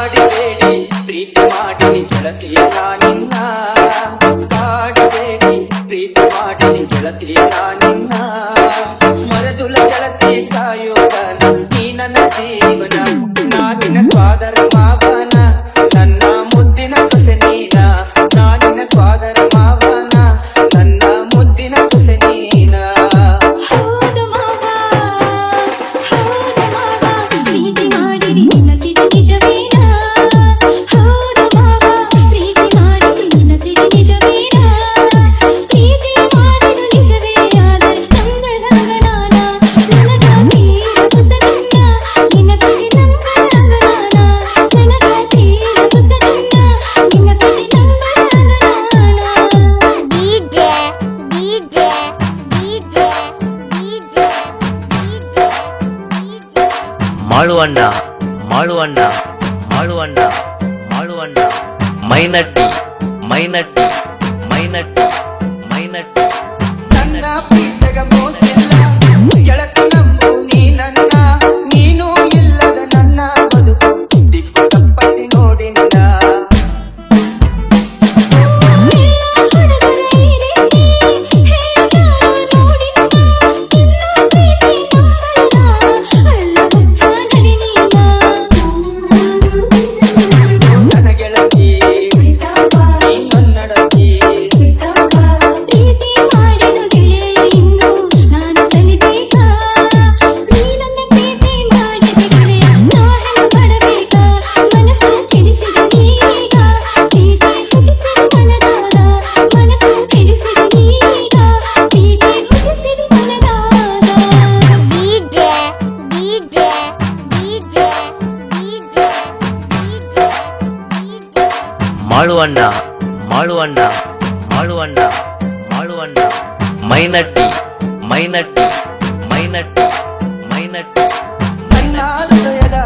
ಮಾಡಿಬೇಡಿ ಪ್ರೀತಿ ಮಾಡಿ ಗೆಳತಿಯ ನಿನ್ನ மாளுவண்டா மாளுவண்டா மாளுவண்டா மாளுவண்டா மைனட்டி மைனட்டி மைனட்டி மைனட்டி மாழுவாண்டா மாழுவாண்டா மாழுவாண்டா மாழுவாண்டா மைனட்டி மைனட்டி மைனட்டி மைனட்டி. மைனாலுடையதா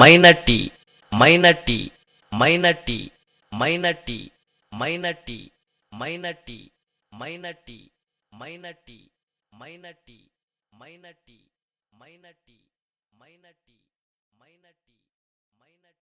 ಮೈನಟ್ಟಿ ಮೈನಟ್ಟಿ ಮೈನಟ್ಟಿ ಮೈನಟ್ಟಿ ಮೈನಟ್ಟಿ ಮೈನಟ್ಟಿ ಮೈನಟ್ಟಿ ಮೈನಟ್ಟಿ ಮೈನಟ್ಟಿ ಮೈನಟ್ಟಿ ಮೈನಟ್ಟಿ ಮೈನಟ್ಟಿ ಮೈನಟ್ಟಿ